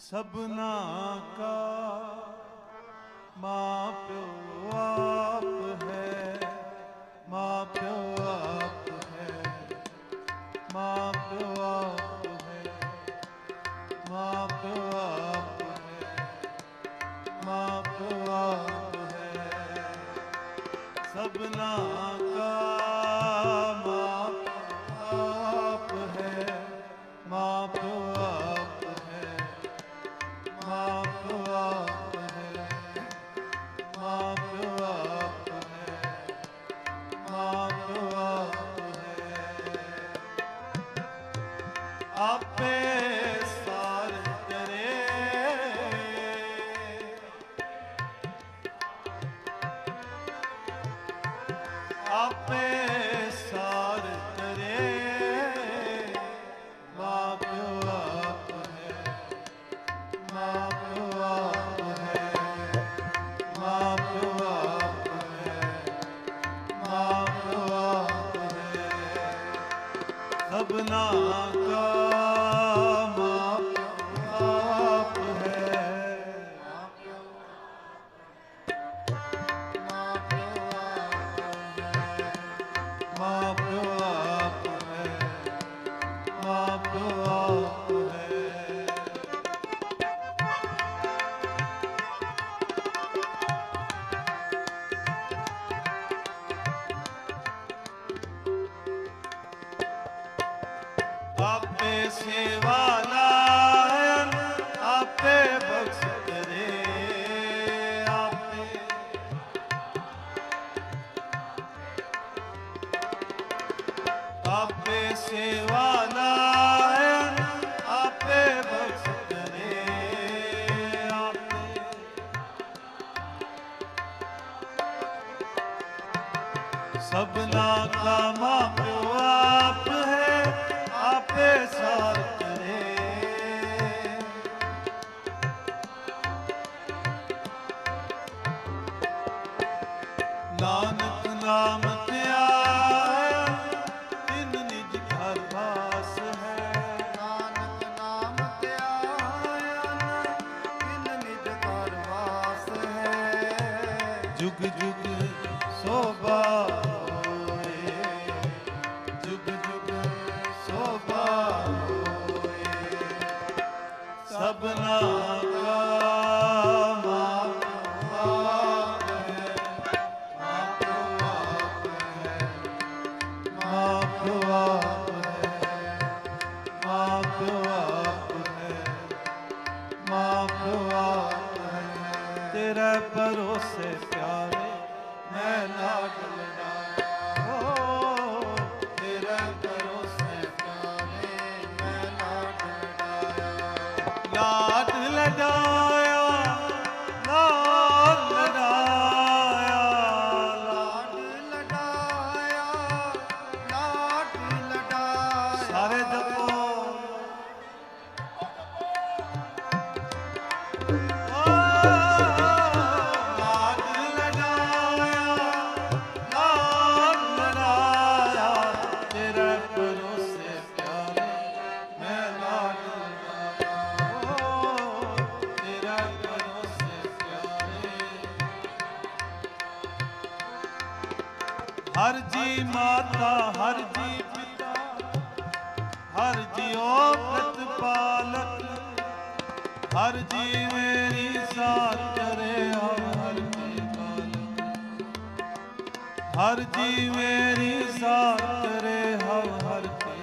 ਸਭਨਾ ਕਾ। ਮਾਂ ਪਿਓ ਹੈ ਮਾਂ ਪਿਓ ਆਪ ਹੈ ਮਾਂ ਸੇਵਾ ਲਾਇਨ ਆਪੇ ਬਖਸ਼ ਕਰੇ ਆਪੇ। ਆਪੇ ਸੇਵਾ ਸਭਨਾ ਕਾ ਮਾਪਿਓ Joseph ਹਰ ਜੀ ਮਾਤਾ, ਹਰ ਜੀ ਪਿਤਾ, ਹਰ ਜੀ ਜੀਓ ਪਾਲਕ ਹਰ ਜੀ ਮੇਰੀ ਸਾਥ ਕਰਿਆ ਹਰ ਜੀ ਮਾਲਕ ਹਰ ਜੀ ਮੇਰੀ ਸਾਥ ਕਰੇ ਹਰ ਹਰ ਜੀ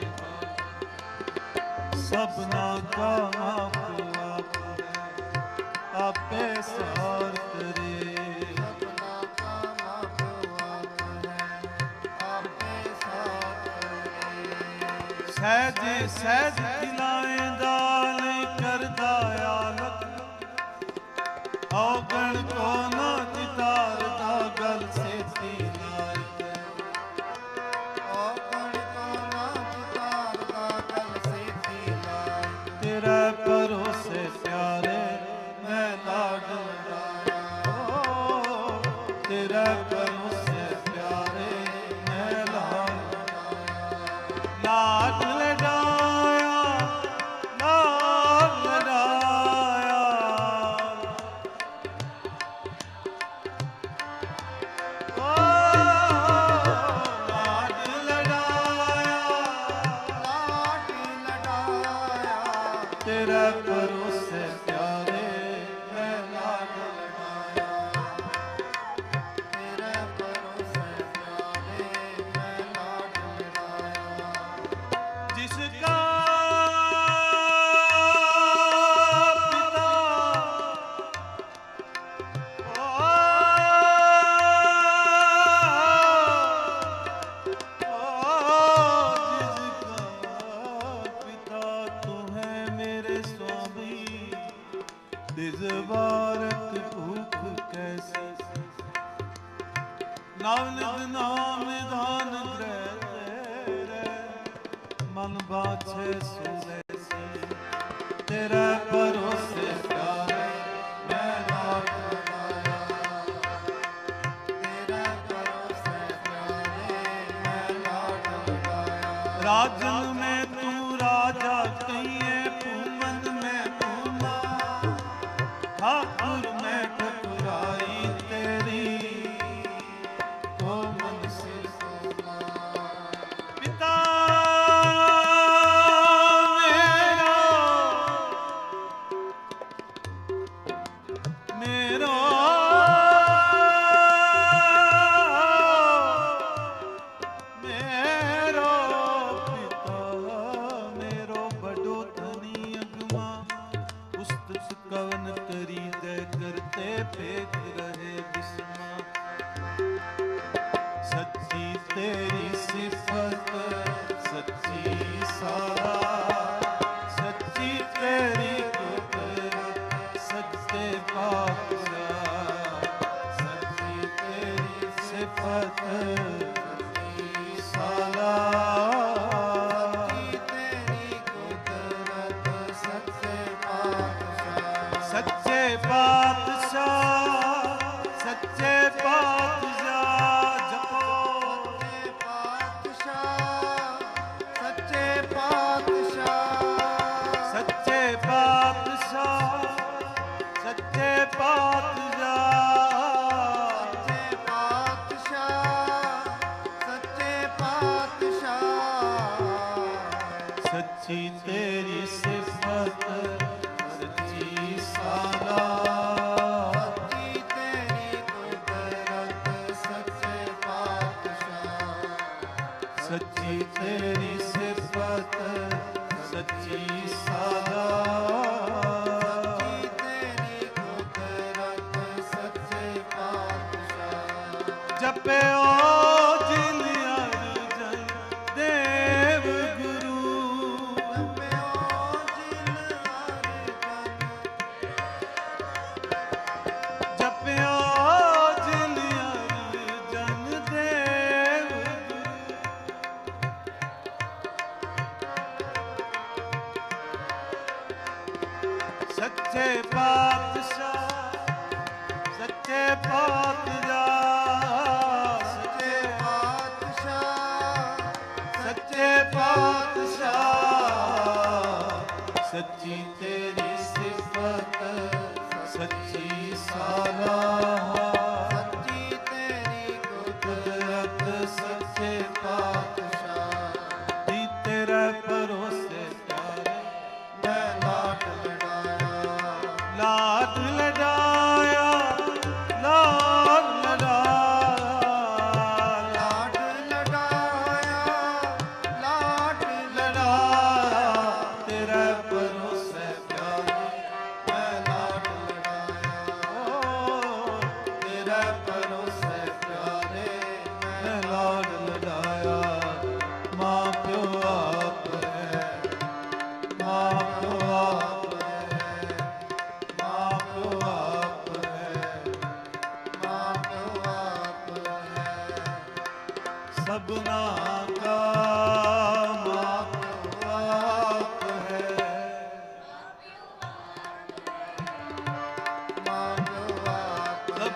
ਸਭਨਾ ਦਾ ਮਾਪੇ ਆਪੇ ਸਾਰ ਕਰੇ। ਸਹਿਜ ਸਹਿਜ ਦਿਜਵਾਰਤ ਭੁਖ ਕੈਸੀ ਨਾਨਕ ਨਾਮ ਧਾਨ ਗ੍ਰਹਿ ਰੇ ਮਨ ਬਾਛੇ ਸੁਰੇ ਸੇ। ਤੇਰਾ ਭਰੋਸੇ ਸਾਰੇ ਮੈਂ ਨਾਮ ਰਾਜਨ ਕਵਨ ਕਰੀਦੇ ਕਰਤੇ ਭੇਦ ਰਹੇ ਬਿਸਮਾ। ਸਾਚੀ ਤੇਰੀ ਸਿਫਤ ਸੱਚੀ ਸਾਲਾ। ਸੱਚੀ ਤੇਰੀ ਸਿਫਤ ਸੱਚੀ ਸਾਦਾ ਤੇਰੀ ਕੁਦਰਤ ਸੱਚੇ ਪਾਤਸ਼ਾਹ। ਜਪਿਓ ਸੱਚੇ ਪਾਤਸ਼ਾਹ ਸੱਚੇ ਪਾਤਸ਼ਾਹ ਸੱਚੇ ਪਾਤਸ਼ਾਹ ਸੱਚੇ ਪਾਤਸ਼ਾਹ ਸੱਚੀ